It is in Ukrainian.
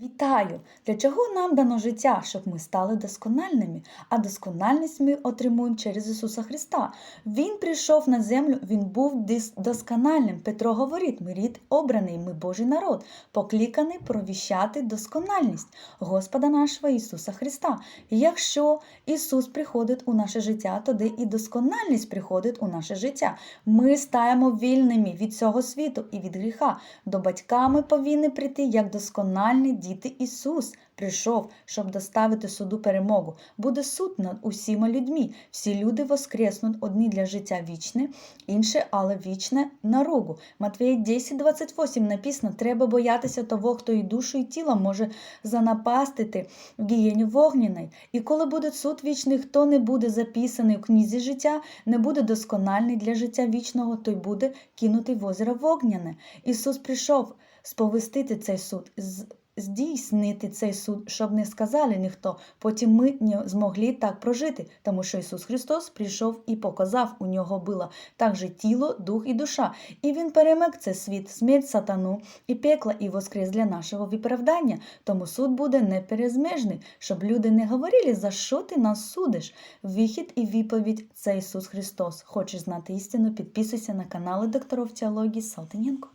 Вітаю! Для чого нам дано життя, щоб ми стали доскональними, а доскональність ми отримуємо через Ісуса Христа. Він прийшов на землю, Він був доскональним. Петро говорить, ми рід обраний, ми Божий народ, покликаний провіщати доскональність Господа нашого Ісуса Христа. І якщо Ісус приходить у наше життя, тоді і доскональність приходить у наше життя. Ми стаємо вільними від цього світу і від гріха. До батька ми повинні прийти як доскональні діти Ісус прийшов, щоб доставити суду перемогу. Буде суд над усіма людьми. Всі люди воскреснуть одні для життя вічне, інші, але вічне на рогу. Матвія 10:28 написано: треба боятися того, хто і душу, і тіло може занапастити в гієні вогняний. І коли буде суд вічний, хто не буде записаний у книзі життя, не буде доскональний для життя вічного, той буде кинутий в озеро вогняне. Ісус прийшов сповістити цей суд. Здійснити цей суд, щоб не сказали ніхто. Потім ми не змогли так прожити, тому що Ісус Христос прийшов і показав, у нього було також тіло, дух і душа. І Він перемог цей світ, смерть сатану і пекла, і воскрес для нашого виправдання. Тому суд буде неперезмежний, щоб люди не говорили, за що ти нас судиш. Вихід і відповідь це Ісус Христос. Хочеш знати істину? Підписуйся на канали докторів теології Салтаненко.